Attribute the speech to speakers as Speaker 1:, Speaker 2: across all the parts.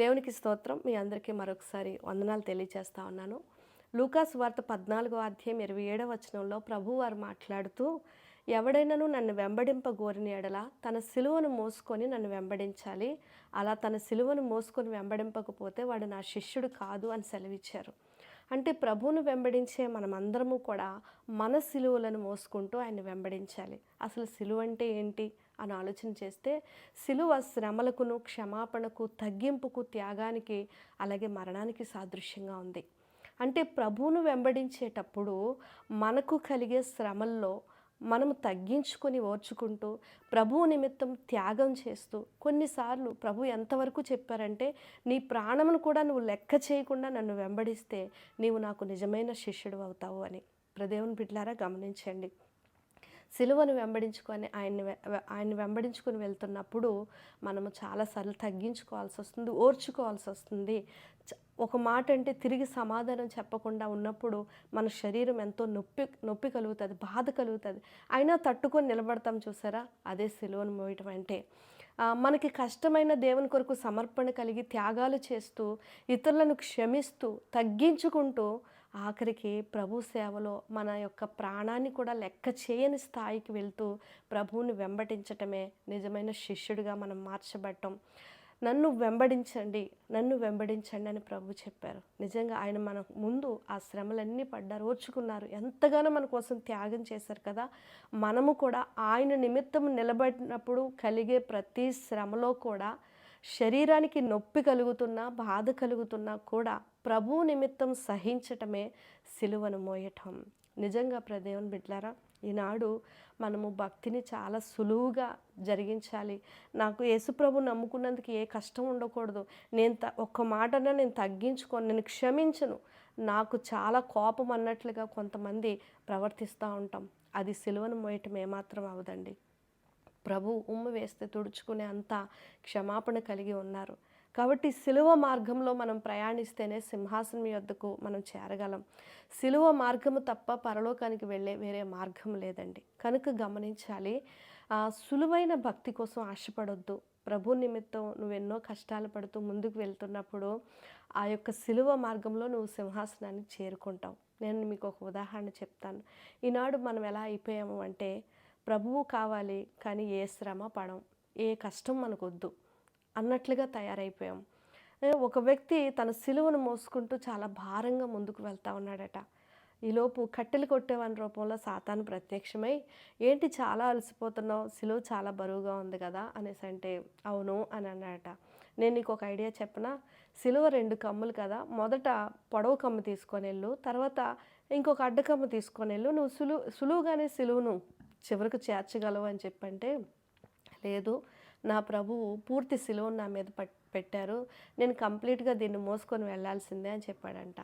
Speaker 1: దేవునికి స్తోత్రం. మీ అందరికీ మరొకసారి వందనాలు తెలియజేస్తా ఉన్నాను. లూకాస్ వార్త పద్నాలుగో అధ్యాయం ఇరవై ఏడవ వచనంలో ప్రభు వారు మాట్లాడుతూ ఎవడైనాను నన్ను వెంబడింపగోరిన ఎడల తన సిలువను మోసుకొని నన్ను వెంబడించాలి. అలా తన సిలువను మోసుకొని వెంబడింపకపోతే వాడు నా శిష్యుడు కాదు అని సెలవిచ్చారు. అంటే ప్రభువును వెంబడించే మనమందరము కూడా మన సిలువలను మోసుకుంటూ ఆయన వెంబడించాలి. అసలు సిలువ అంటే ఏంటి అని ఆలోచన చేస్తే సిలువ శ్రమలకును క్షమాపణకు తగ్గింపుకు త్యాగానికి అలాగే మరణానికి సాదృశ్యంగా ఉంది. అంటే ప్రభువును వెంబడించేటప్పుడు మనకు కలిగే శ్రమల్లో మనము తగ్గించుకొని ఓర్చుకుంటూ ప్రభువు నిమిత్తం త్యాగం చేస్తూ కొన్నిసార్లు ప్రభు ఎంతవరకు చెప్పారంటే నీ ప్రాణమును కూడా నువ్వు లెక్క చేయకుండా నన్ను వెంబడిస్తే నీవు నాకు నిజమైన శిష్యుడు అవుతావు అని. ప్రదేవుని బిడ్లారా గమనించండి. సిలువను వెంబడించుకొని ఆయన్ని వె- ఆయన్ని వెంబడించుకొని వెళ్తున్నప్పుడు మనము చాలాసార్లు తగ్గించుకోవాల్సి వస్తుంది ఓర్చుకోవాల్సి వస్తుంది. ఒక మాట అంటే తిరిగి సమాధానం చెప్పకుండా ఉన్నప్పుడు మన శరీరం ఎంతో నొప్పి నొప్పి కలుగుతుంది బాధ కలుగుతుంది. అయినా తట్టుకొని నిలబడతాం చూసారా? అదే సిలువను మోయటం అంటే. మనకి కష్టమైన దేవుని కొరకు సమర్పణ కలిగి త్యాగాలు చేస్తూ ఇతరులను క్షమిస్తూ తగ్గించుకుంటూ ఆఖరికి ప్రభు సేవలో మన యొక్క ప్రాణాన్ని కూడా లెక్క చేయని స్థాయికి వెళ్తూ ప్రభువుని వెంబడించటమే నిజమైన శిష్యుడిగా మనం మార్చబడటం నన్ను వెంబడించండి నన్ను వెంబడించండి అని ప్రభు చెప్పారు. నిజంగా ఆయన మన ముందు ఆ శ్రమలన్నీ పడ్డారు ఓర్చుకున్నారు ఎంతగానో మన కోసం త్యాగం చేశారు కదా. మనము కూడా ఆయన నిమిత్తం నిలబడినప్పుడు కలిగే ప్రతి శ్రమలో కూడా శరీరానికి నొప్పి కలుగుతున్నా బాధ కలుగుతున్నా కూడా ప్రభు నిమిత్తం సహించటమే సిలువను మోయటం. నిజంగా ప్రదేవన్ బిడ్లారా ఈనాడు మనము భక్తిని చాలా సులువుగా జరిగించాలి. నాకు యేసుప్రభు నమ్ముకున్నందుకు ఏ కష్టం ఉండకూడదు. నేను త ఒక్క మాటన నేను తగ్గించుకొని నేను క్షమించను. నాకు చాలా కోపం అన్నట్లుగా కొంతమంది ప్రవర్తిస్తూ ఉంటాం. అది సిలువను మోయటం ఏమాత్రం అవదండి. ప్రభు ఉమ్ము వేస్తే తుడుచుకునే అంత క్షమాపణ కలిగి ఉన్నారు. కాబట్టి సిలువ మార్గంలో మనం ప్రయాణిస్తేనే సింహాసనం యొద్దకు మనం చేరగలం. సిలువ మార్గము తప్ప పరలోకానికి వెళ్ళే వేరే మార్గం లేదండి. కనుక గమనించాలి సులువైన భక్తి కోసం ఆశపడొద్దు. ప్రభు నిమిత్తం నువ్వు ఎన్నో కష్టాలు పడుతూ ముందుకు వెళ్తున్నప్పుడు ఆ యొక్క సిలువ మార్గంలో నువ్వు సింహాసనాన్ని చేరుకుంటావు. నేను మీకు ఒక ఉదాహరణ చెప్తాను. ఈనాడు మనం ఎలా అయిపోయాము అంటే ప్రభువు కావాలి కానీ ఏ శ్రమ పడం ఏ కష్టం మనకొద్దు. అన్నట్లుగా తయారైపోయాం. ఒక వ్యక్తి తన సిలువను మోసుకుంటూ చాలా భారంగా ముందుకు వెళ్తా ఉన్నాడట. ఈలోపు కట్టెలు కొట్టేవాని రూపంలో సాతాను ప్రత్యక్షమై ఏంటి చాలా అలసిపోతున్నావు? సిలువ చాలా బరువుగా ఉంది కదా? అనేసి అంటే అవును అని అన్నాడట. నేను నీకు ఒక ఐడియా చెప్పనా? సిలువ రెండు కమ్ములు కదా మొదట పొడవు కమ్ము తీసుకొని వెళ్ళు తర్వాత ఇంకొక అడ్డకమ్మ తీసుకొని వెళ్ళు. నువ్వు సులువు సులువుగానే సిలువను చివరికి చేర్చగలవు అని చెప్పంటే లేదు నా ప్రభువు పూర్తి సిలువను నా మీద పట్- పెట్టారు. నేను కంప్లీట్గా దీన్ని మోసుకొని వెళ్ళాల్సిందే అని చెప్పాడంట.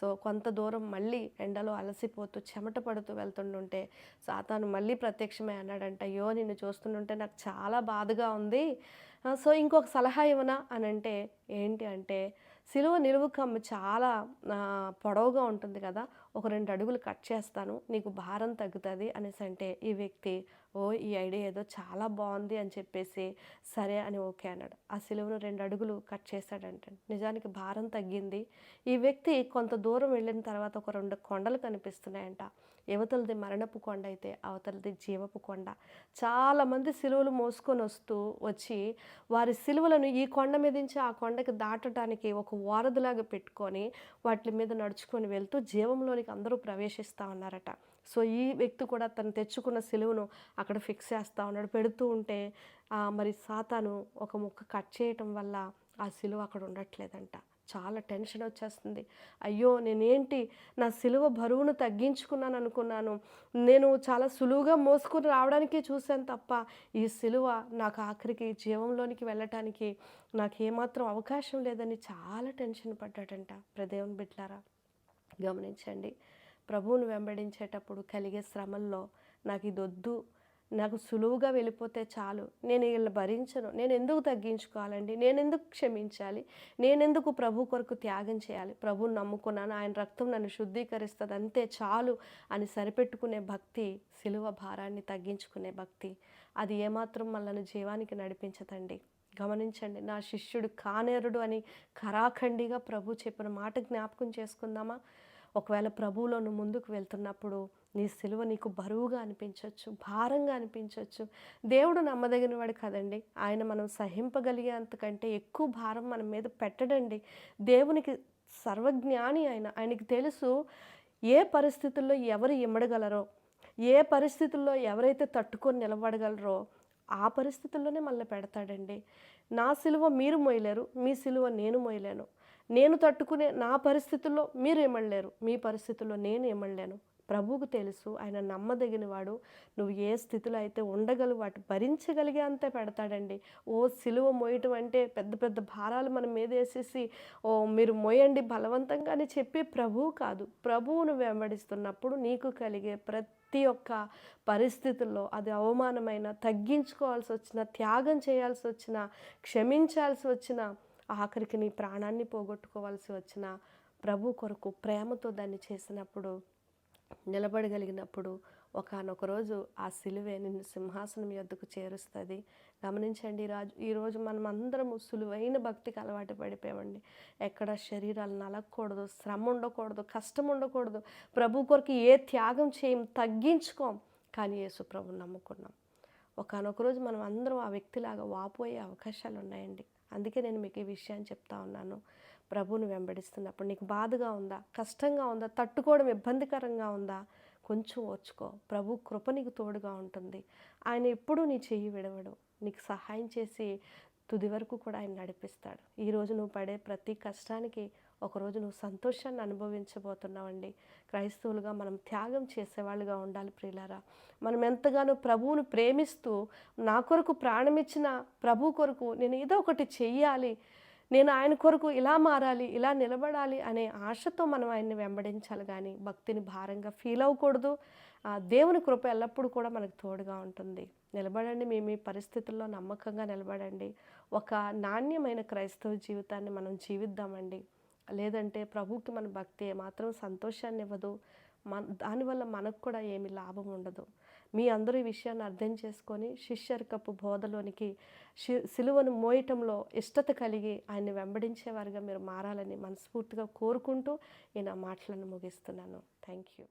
Speaker 1: సో కొంత దూరం మళ్ళీ ఎండలో అలసిపోతూ చెమట పడుతూ వెళ్తుంటుంటే సాతాను మళ్ళీ ప్రత్యక్షమే అన్నాడంట. అయ్యో నిన్ను చూస్తుంటుంటే నాకు చాలా బాధగా ఉంది. సో ఇంకొక సలహా ఇవ్వనా అని అంటే ఏంటి అంటే సిలువ నిలువు కమ్ము చాలా పొడవుగా ఉంటుంది కదా ఒక రెండు అడుగులు కట్ చేస్తాను నీకు భారం తగ్గుతుంది అనేసి అంటే ఈ వ్యక్తి ఓ ఈ ఐడియా ఏదో చాలా బాగుంది అని చెప్పేసి సరే అని ఓకే అన్నాడు. ఆ సిలువను రెండు అడుగులు కట్ చేశాడంట. నిజానికి భారం తగ్గింది. ఈ వ్యక్తి కొంత దూరం వెళ్ళిన తర్వాత ఒక రెండు కొండలు కనిపిస్తున్నాయంట. యువతలది మరణపు కొండ అయితే అవతలది జీవపు కొండ. చాలామంది సిలువలు మోసుకొని వస్తూ వచ్చి వారి సిలువలను ఈ కొండ మీద నుంచి ఆ కొండకి దాటడానికి ఒక వారధిలాగా పెట్టుకొని వాటి మీద నడుచుకొని వెళ్తూ జీవంలోనికి అందరూ ప్రవేశిస్తూ ఉన్నారట. సో ఈ వ్యక్తి కూడా తను తెచ్చుకున్న సిలువను అక్కడ ఫిక్స్ చేస్తూ ఉన్నాడు. పెడుతూ ఉంటే మరి సాతాను ఒక ముక్క కట్ చేయటం వల్ల ఆ సిలువ అక్కడ ఉండట్లేదంట. చాలా టెన్షన్ వచ్చేస్తుంది. అయ్యో నేనేంటి నా సిలువ బరువును తగ్గించుకున్నాను అనుకున్నాను. నేను చాలా సులువుగా మోసుకుని రావడానికే చూశాను తప్ప ఈ సిలువ నాకు ఆఖరికి జీవంలోనికి వెళ్ళటానికి నాకు ఏమాత్రం అవకాశం లేదని చాలా టెన్షన్ పడ్డాడంట. ప్రదేవన్ బిడ్లారా గమనించండి. ప్రభువును వెంబడించేటప్పుడు కలిగే శ్రమల్లో నాకు ఇది వద్దు నాకు సులువుగా వెళ్ళిపోతే చాలు. నేను వీళ్ళు భరించను. నేను ఎందుకు తగ్గించుకోవాలండి? నేను ఎందుకు క్షమించాలి? నేనెందుకు ప్రభు కొరకు త్యాగం చేయాలి? ప్రభుని నమ్ముకున్నాను. ఆయన రక్తం నన్ను శుద్ధీకరిస్తుంది. అంతే చాలు అని సరిపెట్టుకునే భక్తి సిలువ భారాన్ని తగ్గించుకునే భక్తి అది ఏమాత్రం మనల్ని జీవానికి నడిపించదండి. గమనించండి నా శిష్యుడు కానేరుడు అని కరాఖండిగా ప్రభు చెప్పిన మాట జ్ఞాపకం చేసుకుందామా? ఒకవేళ ప్రభువులో నువ్వు ముందుకు వెళ్తున్నప్పుడు నీ సిలువ నీకు బరువుగా అనిపించవచ్చు భారంగా అనిపించవచ్చు దేవుడు నమ్మదగిన వాడు కదండి. ఆయన మనం సహింపగలిగేంతకంటే ఎక్కువ భారం మన మీద పెట్టడండి. దేవునికి సర్వజ్ఞాని ఆయన. ఆయనకి తెలుసు ఏ పరిస్థితుల్లో ఎవరు ఇమ్మడగలరో ఏ పరిస్థితుల్లో ఎవరైతే తట్టుకొని నిలబడగలరో ఆ పరిస్థితుల్లోనే మళ్ళీ పెడతాడండి. నా సిలువ మీరు మోయలేరు మీ సిలువ నేను మోయలేను నేను తట్టుకునే నా పరిస్థితుల్లో మీరు ఏమడలేరు మీ పరిస్థితుల్లో నేను ఏమడలేను ప్రభువుకు తెలుసు ఆయన నమ్మదగిన వాడు నువ్వు ఏ స్థితిలో అయితే ఉండగలవు వాటి భరించగలిగే అంతే పెడతాడండి. ఓ సిలువ మోయటం అంటే పెద్ద పెద్ద భారాలు మనం మీద వేసేసి ఓ మీరు మోయండి బలవంతంగా అని చెప్పి ప్రభువు కాదు. ప్రభువును వెంబడిస్తున్నప్పుడు నీకు కలిగే ప్రతి ఒక్క పరిస్థితుల్లో అది అవమానమైన తగ్గించుకోవాల్సి వచ్చిన త్యాగం చేయాల్సి వచ్చిన క్షమించాల్సి వచ్చిన ఆఖరికి నీ ప్రాణాన్ని పోగొట్టుకోవాల్సి వచ్చిన ప్రభు కొరకు ప్రేమతో దాన్ని చేసినప్పుడు నిలబడగలిగినప్పుడు ఒకనొక రోజు ఆ సిలువే నిన్ను సింహాసనం యొద్దకు చేరుస్తుంది. గమనించండి రాజు ఈరోజు మనం అందరము సులువైన భక్తికి అలవాటు పడిపోయామండి. ఎక్కడ శరీరాలు నలగకూడదు శ్రమ ఉండకూడదు కష్టం ఉండకూడదు. ప్రభు కొరకు ఏ త్యాగం చేయం తగ్గించుకోం కానీ యేసు ప్రభు నమ్ముకున్నాం. ఒకనొక రోజు మనం అందరం ఆ వ్యక్తిలాగా వాపోయే అవకాశాలు ఉన్నాయండి అందుకే నేను మీకు ఈ విషయాన్ని చెప్తా ఉన్నాను. ప్రభువుని వెంబడిస్తున్నప్పుడు నీకు బాధగా ఉందా? కష్టంగా ఉందా? తట్టుకోవడం ఇబ్బందికరంగా ఉందా? కొంచెం ఓర్చుకో. ప్రభు కృప నీకు తోడుగా ఉంటుంది. ఆయన ఎప్పుడూ నీ చెయ్యి విడవడు. నీకు సహాయం చేసి తుది వరకు కూడా ఆయన నడిపిస్తాడు. ఈరోజు నువ్వు పడే ప్రతి కష్టానికి ఒకరోజు నువ్వు సంతోషాన్ని అనుభవించబోతున్నావండి. క్రైస్తవులుగా మనం త్యాగం చేసేవాళ్ళుగా ఉండాలి ప్రియులారా. మనం ఎంతగానో ప్రభువును ప్రేమిస్తూ నా కొరకు ప్రాణమిచ్చిన ప్రభు కొరకు నేను ఏదో ఒకటి చెయ్యాలి. నేను ఆయన కొరకు ఇలా మారాలి ఇలా నిలబడాలి అనే ఆశతో మనం ఆయన్ని వెంబడించాలి కానీ భక్తిని భారంగా ఫీల్ అవ్వకూడదు. దేవుని కృప ఎల్లప్పుడూ కూడా మనకు తోడుగా ఉంటుంది. నిలబడండి మీ మీ పరిస్థితుల్లో నమ్మకంగా నిలబడండి. ఒక నాణ్యమైన క్రైస్తవ జీవితాన్ని మనం జీవిద్దామండి. లేదంటే ప్రభుకి మన భక్తి ఏమాత్రం సంతోషాన్ని ఇవ్వదు మన దానివల్ల మనకు కూడా ఏమి లాభం ఉండదు. మీ అందరూ ఈ విషయాన్ని అర్థం చేసుకొని శిష్యరికపు బోధలోనికి సిలువను మోయటంలో ఇష్టత కలిగి ఆయన్ని వెంబడించేవారుగా మీరు మారాలని మనస్ఫూర్తిగా కోరుకుంటూ ఈ నా మాటలను ముగిస్తున్నాను. Thank you